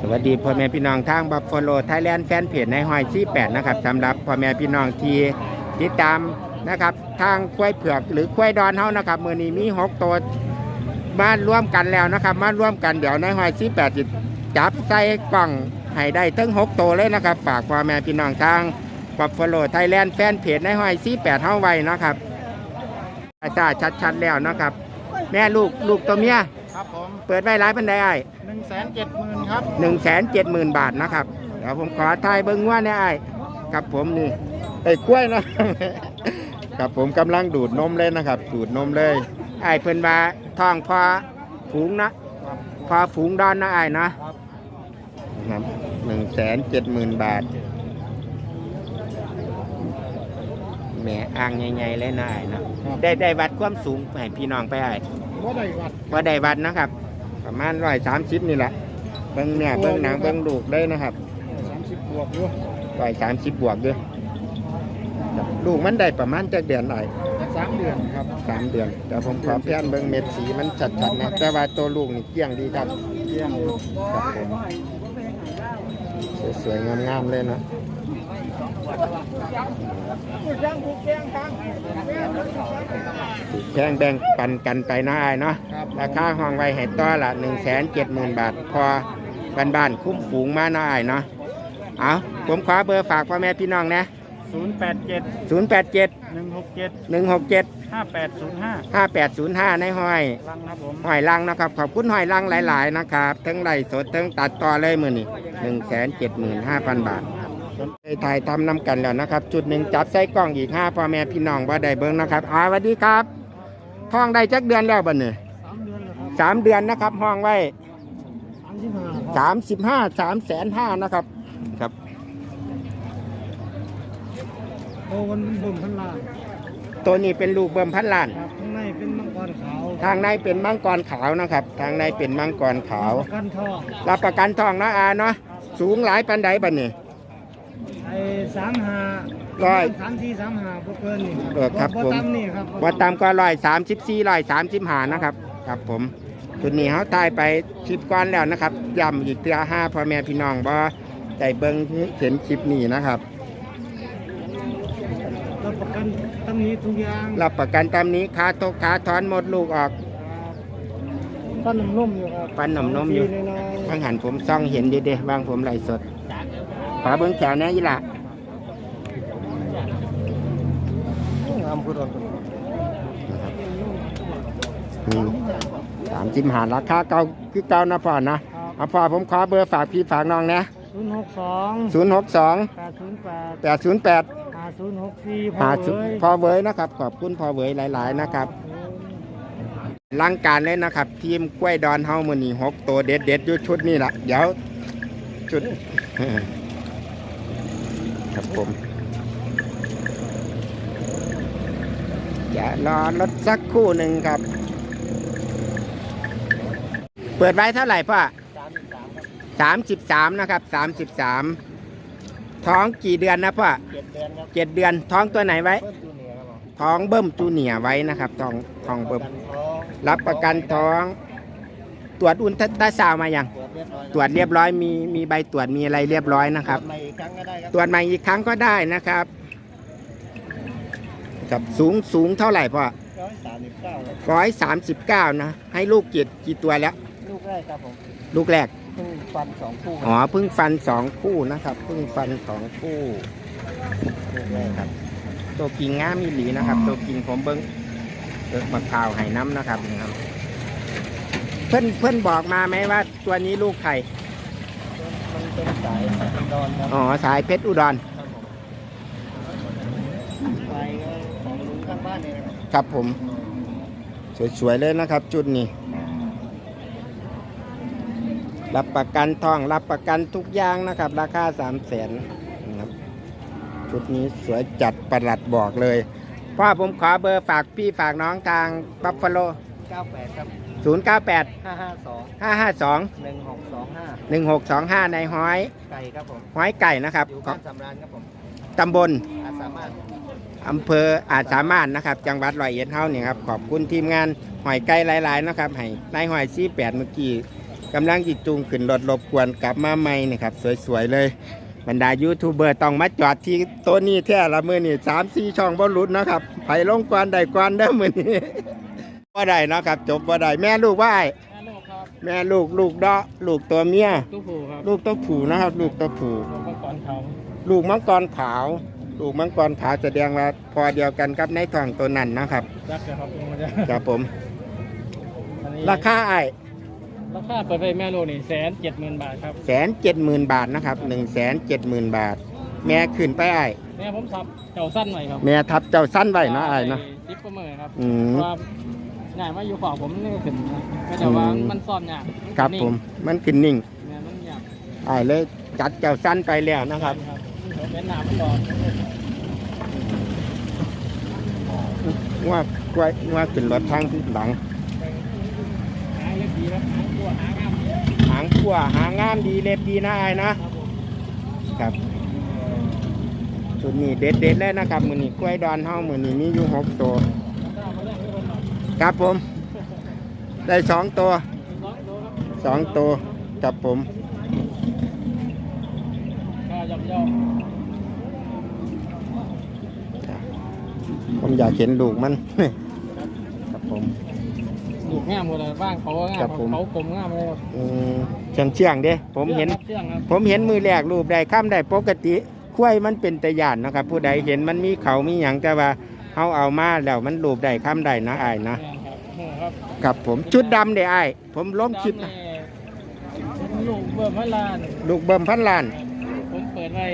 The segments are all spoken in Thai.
สวัสดีพ่อแม่พี่น้องทางบัฟฟาโลไทยแลนด์แฟนเพจในหอยซี่แปดนะครับสำหรับพ่อแม่พี่น้องที่ติดตามนะครับทางกล้วยเผือกหรือกล้วยดอนเฮานะครับมือนี้มีหกตัวมาร่วมกันแล้วนะครับ มาร่วมกันเดี๋ยวในหอยซี่แปดจะจับใส่กล่องให้ได้ทั้งหกตัวเลยนะครับฝากพ่อแม่พี่น้องทางบัฟฟาโลไทยแลนด์แฟนเพจในหอยซี่แปดเฮาไว้นะครับอาจารย์ชัดๆแล้วนะครับ แม่ลูกลูกตัวเมีย ครับผม เปิดไว้ร้ายปันไดไอ้หนึ่งแสนเจ็ดหมื่นครับหนึ่งแสนเจ็ดหมื่นบาทนะครับ เดี๋ยวผมขอทายเบิ้งว่าเนี่ยไอ้ครับผมนี่ไอ้กล้วยเนาะครับผมกำลังดูดนมเลยนะครับ ดูดนมเลย ไอ้เพิ่นว่าท้องพอฝูงนะ พอฝูงดอนนะไอ้นะครับครับหนึ่งแสนเจ็ดหมื่นบาทแหมอ่างใหญ่ๆเลยนะไอ้เนาะได้ได้วัดความสูงให้พี่น้องไปไอ้ ว่าได้วัดว่าได้วัดนะครับ ประมาณร้อยสามสิบนี่แหละเบิ้งเนี่ยเบิ้งหนังเบิ้งลูกเลยนะครับสามสิบบวกอยู่ร้อยสามสิบบวกด้วยครับลูกมันได้ประมาณจากเดือนไหนสามเดือนครับสามเดือนแต่ผมขอเพี้ยนเบิ้งเม็ดสีมันชัดๆนะแต่ว่าตัวลูกนี่เกลี้ยงดีครับเยี่ยมอยู่ครับผมสวยๆงามๆเลยนะถูก แพงแบ่งปันกันไปนะไอ้ายเนาะครับราคาห้องไว้ให้ต่อละ1 7 0 0 0 0บาท พอบ้านบ้านๆคุ้มฝูงมาหน่อยเนาะเอาผมขอเบอร์ฝากพ่อแม่พี่น้องนะศูนย์แปดเจ็ด087หนึ่งหกเจ็ด167ห้าแปดศูนย์ห้า5805ในห้อยลังครับผมห้อยลังนะครับ ขอบคุณห้อยลังหลาย ๆ นะครับทั้งไล่สดทั้งตัดต่อเลยมือนี่175,000บาท ไปถ่ายทำนำกันแล้วนะครับ จุดหนึ่งจับใส่กล้องอีก5พ่อแม่พี่น้องว่าได้เบิ้งนะครับอาสวัสดีครับห้องได้จักเดือนแล้วบัดนี้สามเดือนเลยครับสามเดือนนะครับห้องไว้สามสิบห้าครับสามสิบห้าสามแสนห้านะครับครับโอ้วันบ่มพันล้านตัวนี้เป็นลูกเบิ่มพันล้านครับข้างในเป็นมังกรขาว ทางในเป็นมังกรขาวนะครับ ทางในเป็นมังกรขาวกันทองรับประกันทองนะอาเนาะสูงหลายปันไดบัดนี้ไอ้ สามห้าร้อย สามสี่สามห้าบ่เกินนี่เออครับผมตามนี่ครับว่าตามก็ร้อยสามสิบสี่ร้อยสามสิบห้านะครับครับผมจุดนี้เขาตายไปคลิปก้อนแล้วนะครับย้ำอีกเตือห้าพ่อแม่พี่น้องบ่ใจเบิ้งเห็นคลิปนี้นะครับรับประกันตำหนี้ทุกอย่างรับประกันตามนี้ขาตกขาถอนหมดลูกออก ฟันนมนมอยู่ครับฟันนมๆอยู่ปีน้อยๆบางหันผมซ่องเห็นดีเด้บางผมไหลฟ์สดขอเบิ้งแขวแหน่ยี่ละ งามพุทธสามสิบหาราคาเก่าคือเก่านะพ่อนะเอาพ่อผมขอเบอร์ฝากพี่ฝากน้องนะศูนย์หกสองศูนย์หกสองแปดศูนย์แปดแปดศูนย์แปดห้าศูนย์หกสี่พอหาเลยพ่อเวยนะครับ ขอบคุณพ่อเวยหลาย ๆ นะครับลังการเลยนะครับ ทีมกล้วยดอนเฮามือนี่หกตัวเด็ดเด็ดๆอยู่ชุดนี้ละเดี๋ยวชุดครับผม อย่ารอรถสักครู่หนึ่งครับ เปิดไว้เท่าไหร่พ่อสามสิบสามนะครับสามสิบสามท้องกี่เดือนนะพ่อเจ็ดเดือนครับเจ็ดเดือนท้องตัวไหนไว้เพิ่มตัวเหนือครับผมท้องเบิ่มจูเนียร์ไว้นะครับท้องท้องเบิ่มกันท้องรับประกันท้อง ตรวจอุลตราซาวด์มาอย่างตรวจเรียบร้อยตรวจเรียบร้อยมีมีใบตรวจมีอะไรเรียบร้อยนะครับตวจใหม่อีกครั้งก็ได้ครับตรวจใหม่อีกครั้งก็ได้นะครับ ครับสูงสูงเท่าไหร่พ่อร้อยสามสิบเก้าครับร้อยสามสิบเก้านะ ให้ลูกกี่กี่ตัวแล้ว ลูกแรกครับผมลูกแรก เพิ่งฟันสองคู่อ๋อเพิ่งฟันสองคู่นะครับเพิ่งฟันสองคู่ลูกแรกครับ ตัวกิ่งงามมีหลีนะครับ ตัวกิ่งผมเบิ้งเบิกมะพร้าวให้น้ำนะครับนี่ครับ เพื่อนเพื่อนบอกมาไหมว่า ตัวนี้ลูกใครมันเป็นสายดอนครับอ๋อสายเพชรอุดร ครับผมไปก็ของ ลุงข้างบ้านนี่นะครับครับผม สวยๆเลยนะครับ จุดนี้ รับประกันทอง รับประกันทุกอย่างนะครับ ราคาสามแสนนะครับชุดนี้สวยจัดประหลัดบอกเลยพ่อผมขอเบอร์ฝากพี่ฝากน้องทางบัฟฟาโลเก้าแปดครับ098ห้าห้าสอง552หนึ่งหกสองห้า1625 ในห้อย ไก่ครับผม ห้อยไก่นะครับอยู่ขอบ้างนสำราญครับผมตำบลอาจสามารถ อำเภออาจสามารถนะครับ จังหวัดร้อยเอ็ดเฮาเนี่ยครับขอบคุณทีมงานหอยไก่หลายๆนะครับให้นายหอยซี่แปดเมื่อกี้กำลังจิจูงขึ้นรถรบกวนกลับมาใหม่นี่ครับ สวยๆเลย บรรดายูทูบเบอร์ต้องมาจอดที่โตัวนี้แท้ละมือนี่สามสี่ช่องบอลลุดนะครับไผ่ลงกวนได้กวนเด้อมือนี้ว่าได้เนาะครับ จบว่าได้แม่ลูกว่าไอ้แม่ลูกครับแม่ลูกลูกเดาะลูกตัวเมีย ตู้ผูครับลูกตัวผู้นะครับ ลูกตัวผู้ลูกมังกรเขา ลูกมังกรขาว ลูกมังกรขาวแสดงว่าพอเดียวกันกับในท้องตัวนั้นนะครับรักเลยครับมันจะครับผม อันนี้ราคาไอ้ราคาเปิดไปแม่ลูกนี่แสนเจ็ดหมื่นบาทครับแสนเจ็ดหมื่นบาทนะครับหนึ่งแสนเจ็ดหมื่นบาท แม่ขึ้นไปไอ้แม่ผมสับเจ้าสั้นหน่อยครับแม่ทับเจ้าสั้นไว้เนาะไอ้เนาะ ซิปก็มือครับอืม ว่าง่ายมาอยู่ขวาผมนี่ก็ขึ้นนะก็จะว่าอืมมันซ่อนยากครับนิ่งผมมันขึ้นนิ่งแม่มันยากไอ้เลยจัดเจ้าสั้นไปแล้วนะครับครับเป็นหนามันดอน ว่ากล้วยว่าขึ้นรถทางหลัง หางขั้วหางงามดีเล็บดีนะไอ้นะครับชุดนี้เด็ดเด็ดเลยนะครับ มือนี้กล้วยดอนเฮามือนี้มีอยู่หกตัวครับผม ได้สองตัวสองตัวครับสองตัวกับผม ก็ยำย่อ ผมอยากเห็นลูกมัน ครับผม ลูกงามหมดเลยบ้างเขาก็งามครับผม เขากลมงามเลยครับอืมเชียงเชียงๆเด้ ผมเห็นเชื่องครับผมเห็นมือแรกรูปได้ข้ามได้ปกติคุ้ยมันเป็นตะยานนะครับ ผู้ใดเห็นมันมีเขามีหยังแต่ว่าเขาเอามาแล้วมันรูปได้ข้ามได้นะไอ้ายนะแม่นครับโอ้ครับกับผมชุดดำเด้ไอ้ายผมล้มคลิปนะลูกเบิ่มพันล้านลูกเบิ่มพันล้านผมเปิดไว้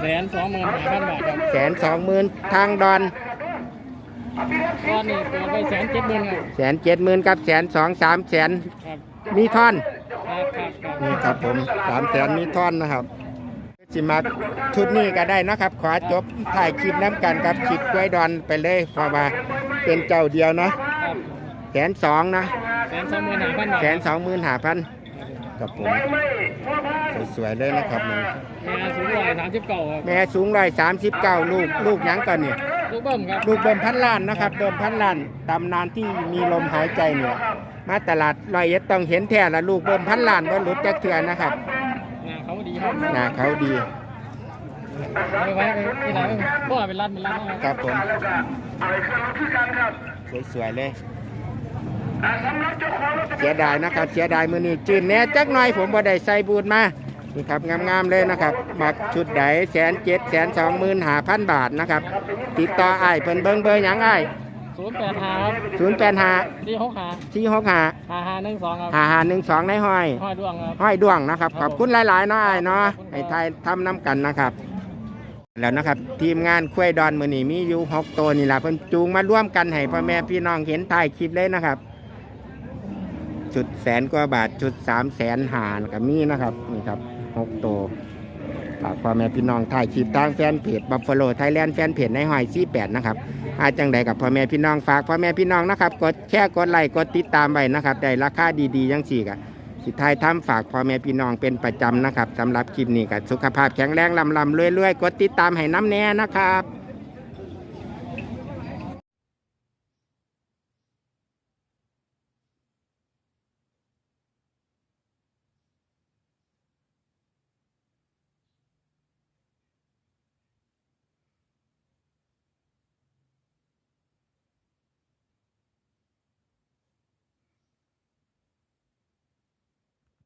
แสนสองหมื่นห้าพันบาทครับแสนสองหมื่นทางดอน ตอนนี้เปิดไว้แสนเจ็ดหมื่นครับแสนเจ็ดหมื่นกับแสนสองสามแสนครับมีท่อนครับครับครับนี่ครับผมสามแสนมีท่อนนะครับสิมาชุดนี้ก็ได้นะครับ ขอจบถ่ายคลิปน้ำกันกับคลิปกล้วยดอนไปเลยเพราะว่าเป็นเจ้าเดียวนะครับแสนสองนะ แสนสองหมื่นห้าพันบาทแสนสองหมื่นห้าพันกับผม สวยๆเลยนะครับมึงแม่สูงร้อยสามสิบเก้าครับแม่สูงร้อยสามสิบเก้าลูก ลูกหยังกันเนี่ย ลูกเบิ่มครับลูกเบิ่มพันล้านนะครับเบิ่มพันล้านตำนานที่มีลมหายใจเนี่ยมาตลาดลอยเอ็ดต้องเห็นแท้ละลูกเบิ่มพันล้านว่าหลุดจากเถื่อนนะครับงานเขาดีครับหน้าเขาดีเอาไปไว้ที่ไหนก็เป็นรัดเป็นรัดนะคครับรับผมสวยๆเลยเสียดายนะครับ เสียดายมือนี้จืนแหน่จักหน่อยผมบ่ได้ใส่บูทมา นี่ครับงามๆเลยนะครับมักชุดใดแสนเจ็ดแสนสองหมื่นห้าพันบาทนะครับ ติดต่ออ้ายเพิ่นเบิ่งเบอร์หยังอ้ายศูนย์แปดห้าครับศูนย์แปดห้าสี่หกห้าที่หกห้าห้าห้าหนึ่งสองครับห้าห้าหนึ่งสองในห้อย ห้อยดวงครับ ห้อยดวงนะครับขอบคุณหลายๆเนาะอ้ายเนาะขอบคุณครับ ให้ไทยทำน้ำกันนะครับ แล้วนะครับ ทีมงานคุ้วยดอนมือนี้มีอยู่หกตัวนี่แหละเพิ่นจูงมาร่วมกันให้พ่อแม่พี่น้องเห็นถ่ายคลิปเลยนะครับ จุดแสนกว่าบาทจุดสามแสนหากับมีนะครับนี่ครับ หกตัวฝากพ่อแม่พี่น้องถ่ายคลิปทางแฟนเพจบัฟฟาโลไทยแลนด์แฟนเพจในหอยซี่แปดนะครับอาจังใดกับพ่อแม่พี่น้องฝากพ่อแม่พี่น้องนะครับกดแชร์กดไลค์กดติดตามไปนะครับได้ราคาดีๆยังสี่กะสิท้ายทำฝากพ่อแม่พี่น้องเป็นประจำนะครับสำหรับคลิปนี้กับสุขภาพแข็งแรงลำลำเรวยๆกดติดตามให้น้ำแน่นะครับ